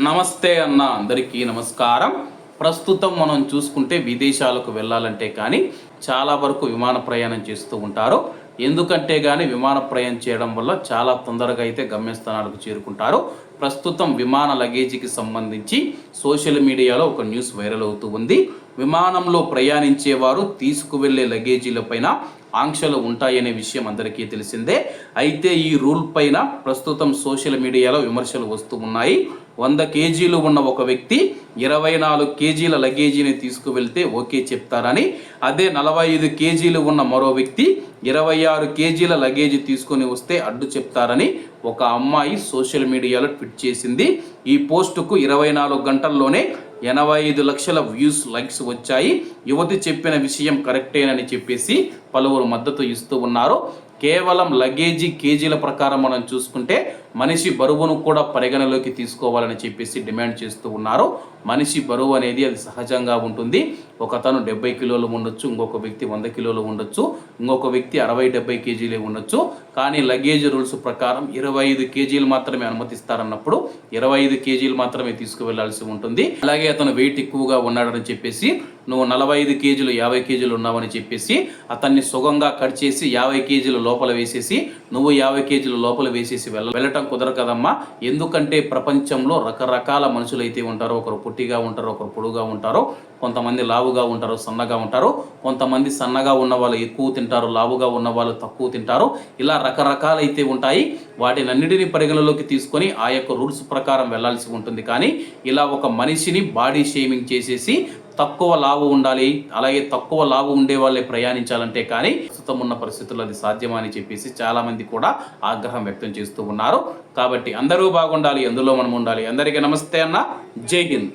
నమస్తే అన్న అందరికీ నమస్కారం. ప్రస్తుతం మనం చూసుకుంటే విదేశాలకు వెళ్ళాలంటే కానీ చాలా వరకు విమాన ప్రయాణం చేస్తూ ఉంటారు. ఎందుకంటే కానీ విమాన ప్రయాణం చేయడం వల్ల చాలా తొందరగా అయితే గమ్యస్థానాలకు చేరుకుంటారు. ప్రస్తుతం విమాన లగేజీకి సంబంధించి సోషల్ మీడియాలో ఒక న్యూస్ వైరల్ అవుతూ ఉంది. విమానంలో ప్రయాణించేవారు తీసుకువెళ్ళే లగేజీలపైన ఆంక్షలు ఉంటాయనే విషయం అందరికీ తెలిసిందే. అయితే ఈ రూల్ పైన ప్రస్తుతం సోషల్ మీడియాలో విమర్శలు వస్తూ ఉన్నాయి. వంద కేజీలు ఉన్న ఒక వ్యక్తి ఇరవై నాలుగు కేజీల లగేజీని తీసుకువెళ్తే ఓకే చెప్తారని అదే నలభై ఐదు కేజీలు ఉన్న మరో వ్యక్తి ఇరవై ఆరు కేజీల లగేజీ తీసుకొని వస్తే అడ్డు చెప్తారని ఒక అమ్మాయి సోషల్ మీడియాలో ట్వీట్ చేసింది. ఈ పోస్టుకు ఇరవై నాలుగు గంటల్లోనే ఎనభై ఐదు లక్షల వ్యూస్ లైక్స్ వచ్చాయి. యువతి చెప్పిన విషయం కరెక్టేనని చెప్పేసి పలువురు మద్దతు ఇస్తూ ఉన్నారు. కేవలం లగేజీ కేజీల ప్రకారం మనం చూసుకుంటే మనిషి బరువును కూడా పరిగణలోకి తీసుకోవాలని చెప్పేసి డిమాండ్ చేస్తూ ఉన్నారు. మనిషి బరువు అనేది అది సహజంగా ఉంటుంది. ఒకతను డెబ్బై కిలోలు ఉండొచ్చు ఇంకొక వ్యక్తి వంద కిలోలు ఉండొచ్చు ఇంకొక వ్యక్తి అరవై డెబ్బై కేజీలే ఉండొచ్చు. కానీ లగేజ్ రూల్స్ ప్రకారం ఇరవై ఐదు కేజీలు మాత్రమే అనుమతిస్తారన్నప్పుడు ఇరవై ఐదు కేజీలు మాత్రమే తీసుకువెళ్ళాల్సి ఉంటుంది. అలాగే అతను వెయిట్ ఎక్కువగా ఉన్నాడని చెప్పేసి నువ్వు నలభై ఐదు కేజీలు యాభై కేజీలు ఉన్నావని చెప్పేసి అతన్ని సుగంగా కట్ చేసి యాభై కేజీలు లోపల వేసేసి నువ్వు యాభై కేజీలు లోపల వేసేసి వెళ్ళ వెళ్ళటం కుదరదు కదమ్మా. ఎందుకంటే ప్రపంచంలో రకరకాల మనుషులు అయితే ఉంటారో ఒకరు పొట్టిగా ఉంటారు ఒకరు పొడుగా ఉంటారు కొంతమంది లావుగా ఉంటారు సన్నగా ఉంటారు కొంతమంది సన్నగా ఉన్న వాళ్ళు ఎక్కువ తింటారు లావుగా ఉన్న వాళ్ళు తక్కువ తింటారు. ఇలా రకరకాలైతే ఉంటాయి. వాటినన్నిటిని పరిగణలోకి తీసుకొని ఆ యొక్క రూల్స్ ప్రకారం వెళ్ళాల్సి ఉంటుంది. కానీ ఇలా ఒక మనిషిని బాడీ షేమింగ్ చేసేసి తక్కువ లావు ఉండాలి అలాగే తక్కువ లావు ఉండే వాళ్ళే ప్రయాణించాలంటే కానీ ప్రస్తుతం ఉన్న పరిస్థితుల్లో అది సాధ్యమా అని చెప్పేసి చాలామంది కూడా ఆగ్రహం వ్యక్తం చేస్తూ ఉన్నారు. కాబట్టి అందరూ బాగుండాలి ఎందులో మనం ఉండాలి. అందరికీ నమస్తే అన్న. జై హింద్.